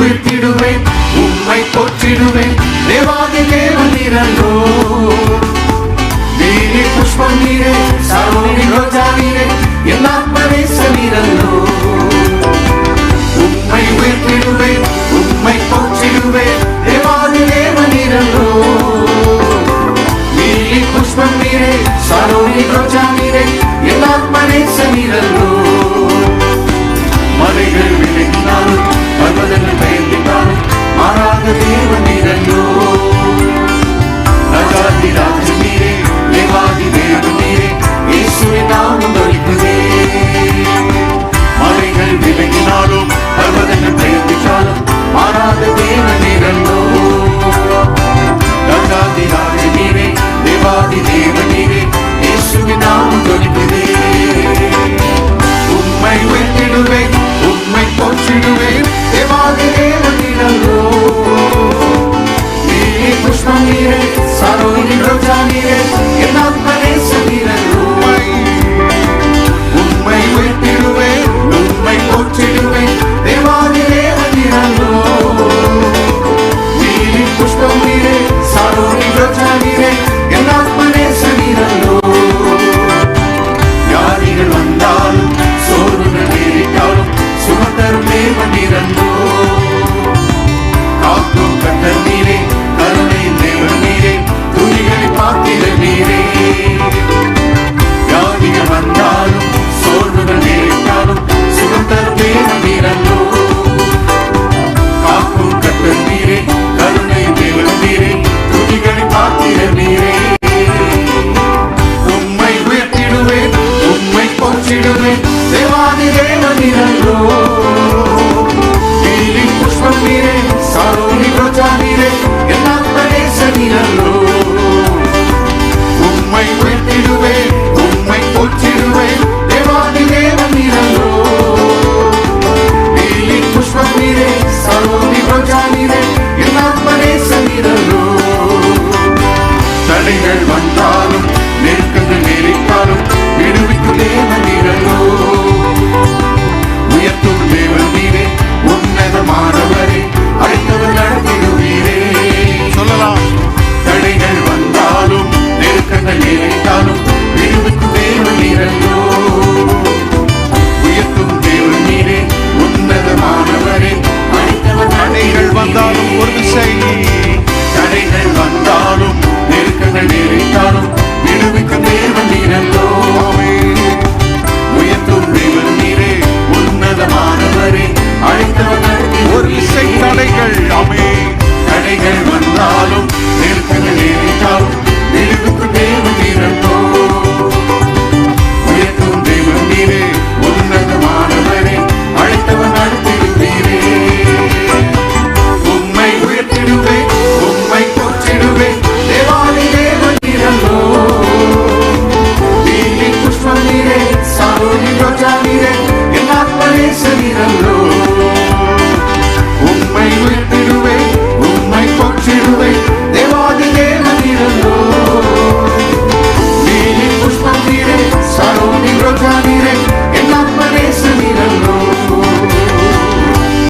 புகழ்த்திடுவேன் உம்மை போற்றிடுவேன் தேவாதி தேவனிரலோ நீலி புஷ்பம் நீரே சரோணி ரோஜா நீரே என் ஆத்மநேசனிரலோ உம்மை உயர்த்திடுவேன் உம்மை போற்றிடுவேன் தேவாதி தேவனிரலோ நீலி புஷ்பம் நீரே சரோணி ரோஜா நீரே என் ஆத்மநேசனிரலோ மலைகள் விளக்கி Baby